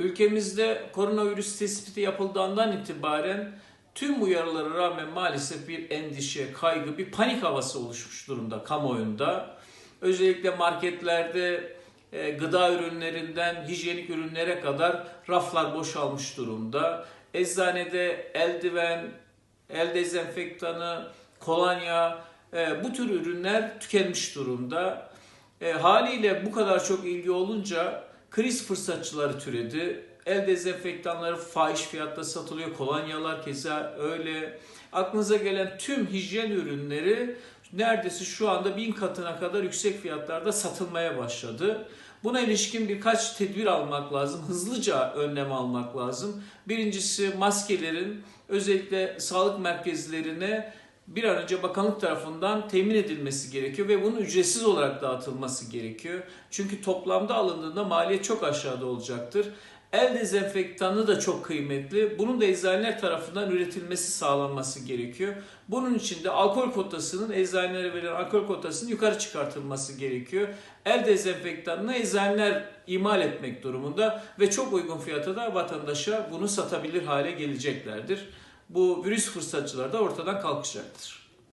Ülkemizde koronavirüs tespiti yapıldığından itibaren tüm uyarılara rağmen maalesef bir endişe, kaygı, bir panik havası oluşmuş durumda kamuoyunda. Özellikle marketlerde e, gıda ürünlerinden hijyenik ürünlere kadar raflar boşalmış durumda. Eczanede eldiven, el dezenfektanı, kolonya e, bu tür ürünler tükenmiş durumda. E, haliyle bu kadar çok ilgi olunca kriz fırsatçıları türedi. El dezenfektanları fahiş fiyatta satılıyor. Kolonyalar keza öyle. Aklınıza gelen tüm hijyen ürünleri neredeyse şu anda bin katına kadar yüksek fiyatlarda satılmaya başladı. Buna ilişkin birkaç tedbir almak lazım. Hızlıca önlem almak lazım. Birincisi maskelerin özellikle sağlık merkezlerine bir an önce bakanlık tarafından temin edilmesi gerekiyor ve bunun ücretsiz olarak dağıtılması gerekiyor. Çünkü toplamda alındığında maliyet çok aşağıda olacaktır. El dezenfektanı da çok kıymetli. Bunun da eczaneler tarafından üretilmesi sağlanması gerekiyor. Bunun için de alkol kotasının eczanelere verilen alkol kotasının yukarı çıkartılması gerekiyor. El dezenfektanını eczaneler imal etmek durumunda ve çok uygun fiyata da vatandaşa bunu satabilir hale geleceklerdir. Bu virüs fırsatçıları da ortadan kalkacaktır.